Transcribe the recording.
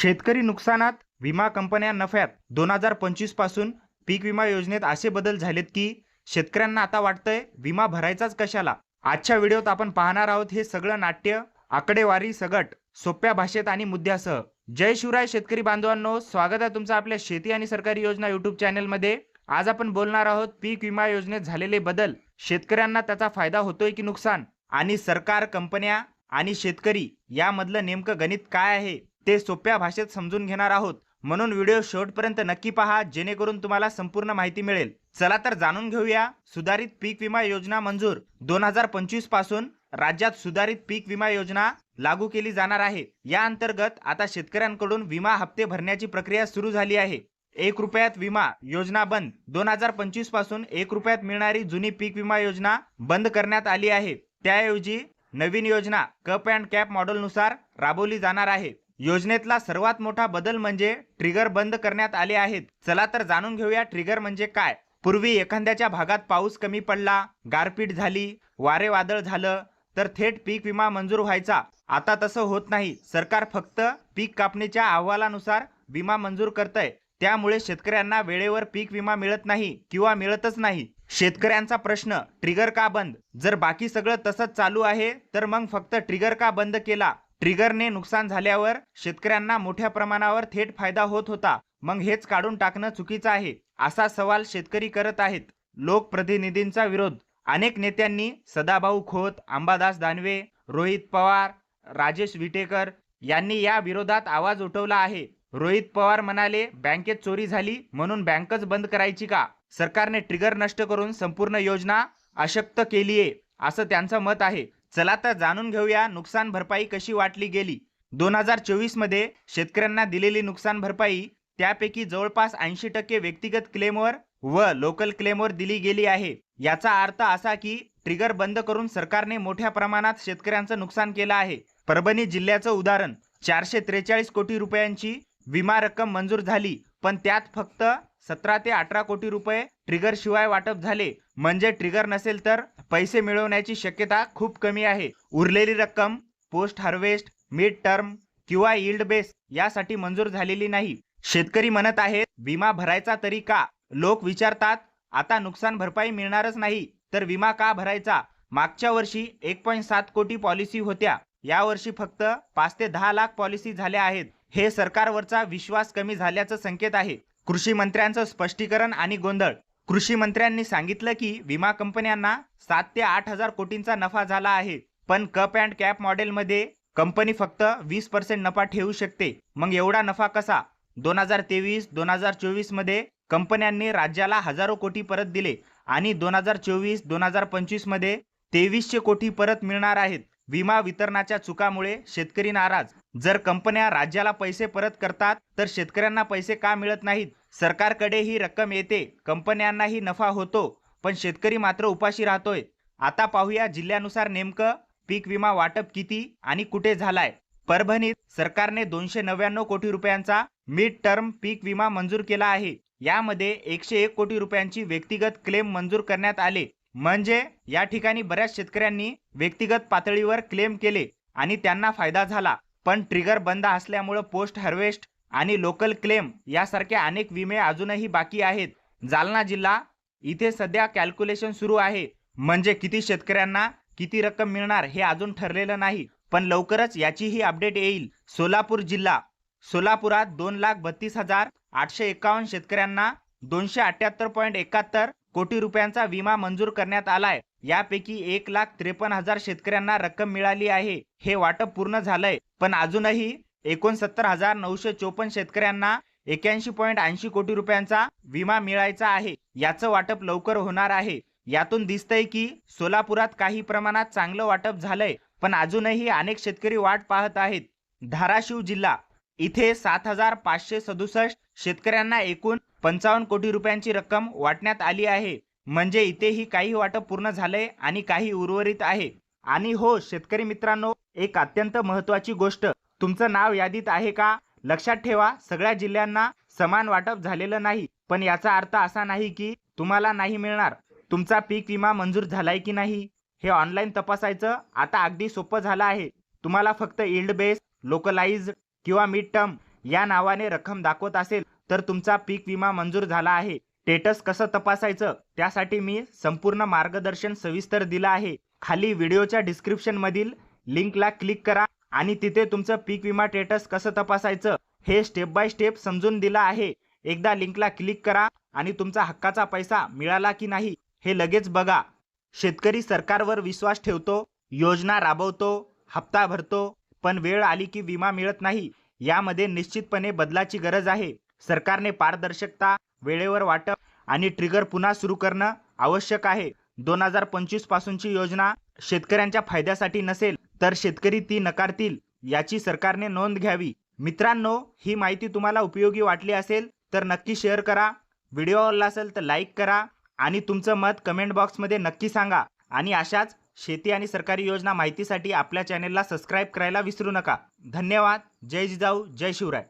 शेतकरी नुकसानात विमा कंपन्या नफ्यात दोन हजार पंचवीसपासून पीक विमा योजनेत असे बदल झालेत की शेतकऱ्यांना आता वाटतंय विमा भरायचाच कशाला? आजच्या व्हिडिओत आपण पाहणार आहोत हे सगळं नाट्य आकडेवारी सगट सोप्या भाषेत आणि मुद्द्यासह. जय शिवराय शेतकरी बांधवांनो स्वागत आहे तुमचं आपल्या शेती आणि सरकारी योजना युट्यूब चॅनलमध्ये. आज आपण बोलणार आहोत पीक विमा योजनेत झालेले बदल शेतकऱ्यांना त्याचा फायदा होतोय की नुकसान? आणि सरकार कंपन्या आणि शेतकरी यामधलं नेमकं गणित काय आहे? ते सोप्या भाषेत समजून घेणार आहोत. म्हणून व्हिडिओ शेवटपर्यंत नक्की पहा जेणेकरून तुम्हाला संपूर्ण माहिती मिळेल. चला तर जाणून घेऊया सुधारित पीक विमा योजना मंजूर. दोन हजार पंचवीसपासून राज्यात सुधारित पीक विमा योजना लागू केली जाणार आहे. या अंतर्गत आता शेतकऱ्यांकडून विमा हप्ते भरण्याची प्रक्रिया सुरू झाली आहे. एक रुपयात विमा योजना बंद. दोन हजार पंचवीसपासून एक रुपयात मिळणारी जुनी पीक विमा योजना बंद करण्यात आली आहे. त्याऐवजी नवीन योजना कप अँड कॅप मॉडेलनुसार राबवली जाणार आहे. योजनेतला सर्वात मोठा बदल म्हणजे ट्रिगर बंद करण्यात आले आहेत. चला तर जाणून घेऊया ट्रिगर म्हणजे काय. पूर्वी एखाद्याच्या भागात पाऊस कमी पडला गारपीट झाली वारे वादळ झालं तर थेट पीक विमा मंजूर व्हायचा. आता तसं होत नाही. सरकार फक्त पीक कापणीच्या अहवालानुसार विमा मंजूर करतंय. त्यामुळे शेतकऱ्यांना वेळेवर पीक विमा मिळत नाही किंवा मिळतच नाही. शेतकऱ्यांचा प्रश्न ट्रिगर का बंद? जर बाकी सगळं तसंच चालू आहे तर मग फक्त ट्रिगर का बंद केला? ट्रिगरने नुकसान झाल्यावर शेतकऱ्यांना मोठ्या प्रमाणावर थेट फायदा होत होता. मग हेच काढून टाकणं चुकीचं आहे असा सवाल शेतकरी करत आहेत. लोकप्रतिनिधींचा विरोध. अनेक नेत्यांनी सदाभाऊ खोत अंबादास दानवे रोहित पवार राजेश विटेकर यांनी या विरोधात आवाज उठवला आहे. रोहित पवार म्हणाले बँकेत चोरी झाली म्हणून बँकच बंद करायची का? सरकारने ट्रिगर नष्ट करून संपूर्ण योजना अशक्त केलीये असं त्यांचं मत आहे. चला तर जाणून घेऊया नुकसान भरपाई कशी वाटली गेली. दोन हजार चोवीसमध्ये शेतकऱ्यांना दिलेली नुकसान भरपाई त्यापैकी जवळपास ऐंशी टक्के व्यक्तिगत क्लेमवर व लोकल क्लेमवर दिली गेली आहे. याचा अर्थ असा की ट्रिगर बंद करून सरकारने मोठ्या प्रमाणात शेतकऱ्यांचं नुकसान केलं आहे. परभणी जिल्ह्याचं उदाहरण चारशे त्रेचाळीस कोटी रुपयांची विमा रक्कम मंजूर झाली पण त्यात फक्त सतरा ते अठरा कोटी रुपये ट्रिगर शिवाय वाटप झाले. म्हणजे ट्रिगर नसेल तर पैसे मिळवण्याची शक्यता खूप कमी आहे. उरलेली रक्कम पोस्ट हार्वेस्ट मिड टर्म किंवा यील्ड बेस यासाठी मंजूर झालेली नाही. शेतकरी म्हणत आहेत विमा भरायचा तरी का? लोक विचारतात आता नुकसान भरपाई मिळणारच नाही तर विमा का भरायचा? मागच्या वर्षी एक पॉईंट सात कोटी पॉलिसी होत्या. यावर्षी फक्त पाच ते दहा लाख पॉलिसी झाल्या आहेत. हे सरकारवरचा विश्वास कमी झाल्याचं संकेत आहे. कृषी मंत्र्यांचं स्पष्टीकरण आणि गोंधळ. कृषी मंत्र्यांनी सांगितलं की विमा कंपन्यांना सात ते आठ हजार कोटींचा नफा झाला आहे. पण कप अँड कॅप मॉडेलमध्ये कंपनी फक्त वीस पर्सेंट नफा ठेवू शकते. मग एवढा नफा कसा? दोन हजार तेवीस दोन हजार चोवीसमध्ये कंपन्यांनी राज्याला हजारो कोटी परत दिले आणि दोन हजार चोवीस दोन हजार पंचवीसमध्ये तेवीसशे कोटी परत मिळणार आहेत. विमा वितरणाच्या चुकामुळे शेतकरी नाराज. जर कंपन्या राज्याला पैसे परत करतात तर शेतकऱ्यांना पैसे का मिळत नाहीत? सरकारकडे ही रक्कम येते. कंपन्यांनाही नफा होतो पण शेतकरी मात्र उपाशी राहतोय. आता पाहूया जिल्ह्यानुसार नेमकं पीक विमा वाटप किती आणि कुठे झालाय? परभणीत सरकारने दोनशे नव्याण्णव कोटी रुपयांचा मिड टर्म पीक विमा मंजूर केला आहे. यामध्ये एकशे एक कोटी रुपयांची व्यक्तिगत क्लेम मंजूर करण्यात आले. म्हणजे या ठिकाणी बऱ्याच शेतकऱ्यांनी व्यक्तिगत पातळीवर क्लेम केले आणि त्यांना फायदा झाला. पण ट्रिगर बंद असल्यामुळं पोस्ट हार्वेस्ट आणि लोकल क्लेम यासारखे अनेक विमे अजूनही बाकी आहेत. जालना जिल्हा इथे सध्या कॅल्क्युलेशन सुरू आहे. म्हणजे किती शेतकऱ्यांना किती रक्कम मिळणार हे अजून ठरलेलं नाही. पण लवकरच याचीही अपडेट येईल. सोलापूर जिल्हा सोलापुरात दोन लाख बत्तीस हजार आठशे एकावन्न शेतकऱ्यांना दोनशे अठ्याहत्तर पॉईंट एकाहत्तर कोटी रुपयांचा विमा मंजूर करण्यात आलाय. यापैकी एक लाख त्रेपन्न हजार शेतकऱ्यांना रक्कम मिळाली आहे. हे वाटप पूर्ण झालंय. पण अजूनही एकोणसत्तर हजार नऊशे चोपन्न शेतकऱ्यांना एक्याऐंशी पॉईंट ऐंशी कोटी रुपयांचा विमा मिळायचा आहे. याचं वाटप लवकर होणार आहे. यातून दिसतंय की सोलापुरात काही प्रमाणात चांगलं वाटप झालंय पण अजूनही अनेक शेतकरी वाट पाहत आहेत. धाराशिव जिल्हा. इथे सात हजार पाचशे सदुसष्ट शेतकऱ्यांना एकूण पंचावन्न कोटी रुपयांची रक्कम वाटण्यात आली आहे. म्हणजे इथेही काही वाटप पूर्ण झालंय आणि काही उर्वरित आहे. आणि हो शेतकरी मित्रांनो एक अत्यंत महत्वाची गोष्ट. तुमचं नाव यादीत आहे का? लक्षात ठेवा सगळ्या जिल्ह्यांना समान वाटप झालेलं नाही. पण याचा अर्थ असा नाही की तुम्हाला नाही मिळणार. तुमचा पीक विमा मंजूर झालाय की नाही? हे ऑनलाईन तपासायचं आता अगदी सोपं झालं आहे. तुम्हाला फक्त इल्ड बेस लोकलाइज किंवा मिड टर्म या नावाने रक्कम दाखवत असेल तर तुमचा पीक विमा मंजूर झाला आहे. स्टेटस कसं तपासायचं त्यासाठी मी संपूर्ण मार्गदर्शन सविस्तर दिलं आहे. खाली व्हिडिओच्या डिस्क्रिप्शनमधील लिंकला क्लिक करा. आणि तिथे तुमचं पीक विमा स्टेटस कसं तपासायचं हे स्टेप बाय स्टेप समजून दिलं आहे. एकदा लिंकला क्लिक करा आणि तुमचा हक्काचा पैसा मिळाला की नाही हे लगेच बघा. शेतकरी सरकारवर विश्वास ठेवतो योजना राबवतो हप्ता भरतो पण वेळ आली की विमा मिळत नाही यामध्ये निश्चितपणे बदलाची गरज आहे. सरकारने पारदर्शकता वेळेवर वाटप आणि ट्रिगर पुन्हा सुरू करणं आवश्यक आहे. दोन हजार पंचवीस पासूनची योजना शेतकऱ्यांच्या फायद्यासाठी नसेल तर शेतकरी ती नकारतील याची सरकारने नोंद घ्यावी. मित्रांनो ही माहिती तुम्हाला उपयोगी वाटली असेल तर नक्की शेअर करा. व्हिडिओ आवडला असेल तर लाईक करा आणि तुमचं मत कमेंट बॉक्समध्ये नक्की सांगा. आणि अशाच शेती आणि सरकारी योजना माहितीसाठी आपल्या चॅनेलला सबस्क्राईब करायला विसरू नका. धन्यवाद. जय जिजाऊ. जय शिवराय.